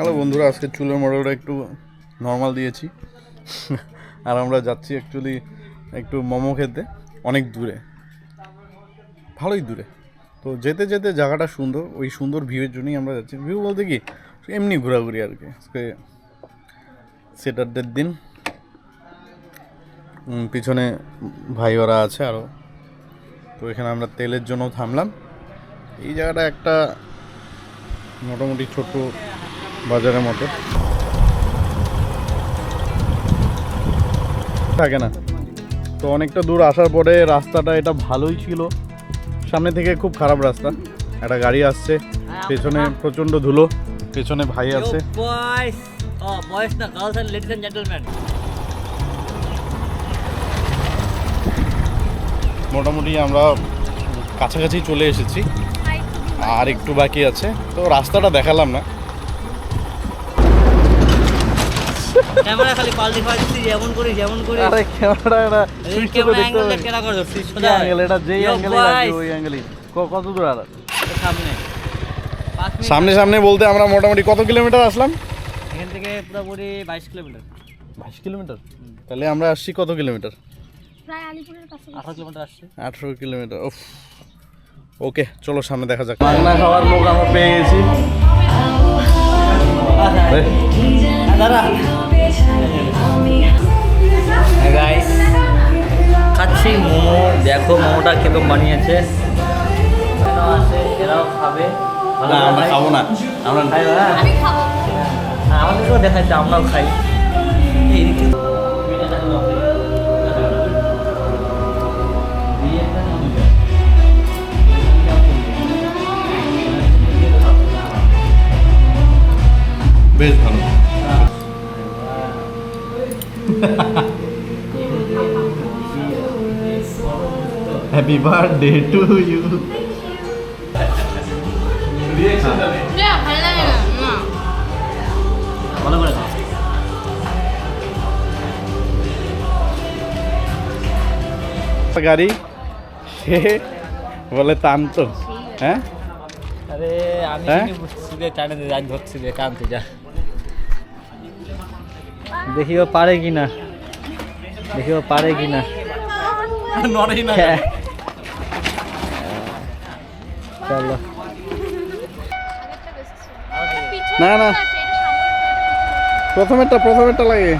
Hello বন্ধুরা, আজকে চুলের মডেলটা একটু নর্মাল দিয়েছি। আর আমরা যাচ্ছি অ্যাকচুয়ালি একটু মোমো খেতে, অনেক দূরে। ভালোই দূরে। তো যেতে যেতে জায়গাটা সুন্দর, ওই সুন্দর ভিউয়ের জন্যই আমরা যাচ্ছি। ভিউ বলতে কি, এমনি ঘোরাঘুরি আর কি। আজকে স্যাটারডের দিন। পিছনে ভাই ওরা আছে আরও তো এখানে আমরা তেলের জন্য থামলাম। এই জায়গাটা একটা মোটামুটি ছোট বাজারের মতো। থাকে না। তো অনেকটা দূর আসার পরে রাস্তাটা এটা ভালোই ছিল। সামনে থেকে খুব খারাপ রাস্তা। একটা গাড়ি আসছে। পেছনে প্রচণ্ড ধুলো। পেছনে ভাই আছে. Oh. মোটামুটি আমরা কাছাকাছি চলে এসেছি। আর একটু বাকি আছে। তো রাস্তাটা দেখালাম না। ক্যামেরা খালি পাল্টি যেমন করি যেমন করি আরে ক্যামেরা এটা সুইচ ক্যামেরা করে ধরছিস কি সোজা অ্যাঙ্গেল এটা যেই অ্যাঙ্গেলে. ওই অ্যাঙ্গেলই কত দূর আর? সামনে। সামনে সামনে বলতে আমরা মোটামুটি কত কিলোমিটার আসলাম? এখান থেকে পুরোপুরি বাইশ কিলোমিটার। বাইশ কিলোমিটার? তাহলে আমরা আসছি কত কিলোমিটার? প্রায় আলিপুরের কাছে আঠারো কিলোমিটার আসছে। আঠেরো কিলোমিটার উফ। ওকে চলো সামনে দেখা যাক। বাংলা খাওয়ার লোক আমরা পেয়ে গেছি। দাদা খাচ্ছি মোমো দেখো মোমোটা কীরকম বানিয়েছে। এরাও আছে এরাও খাবে। ভালো আমরা খাব না। আমরা খাই হ্যাঁ, আমাদেরকেও দেখাচ্ছে আমরাও খাই। বেশ ভালো। হ্যাপি বার্থডে টু ইউ ভালো লাগে না না ভালো করে খাও গাড়ি? সে বলে টানত হ্যাঁ? আরে আমি হ্যাঁ? কি বুঝছি রে টানে রাত ধরছি রে কানতে যা। দেখিও পারে কি না দেখিও পারে কি না নড়েই না চলো না, না। প্রথমেরটা প্রথমেরটা লাগে।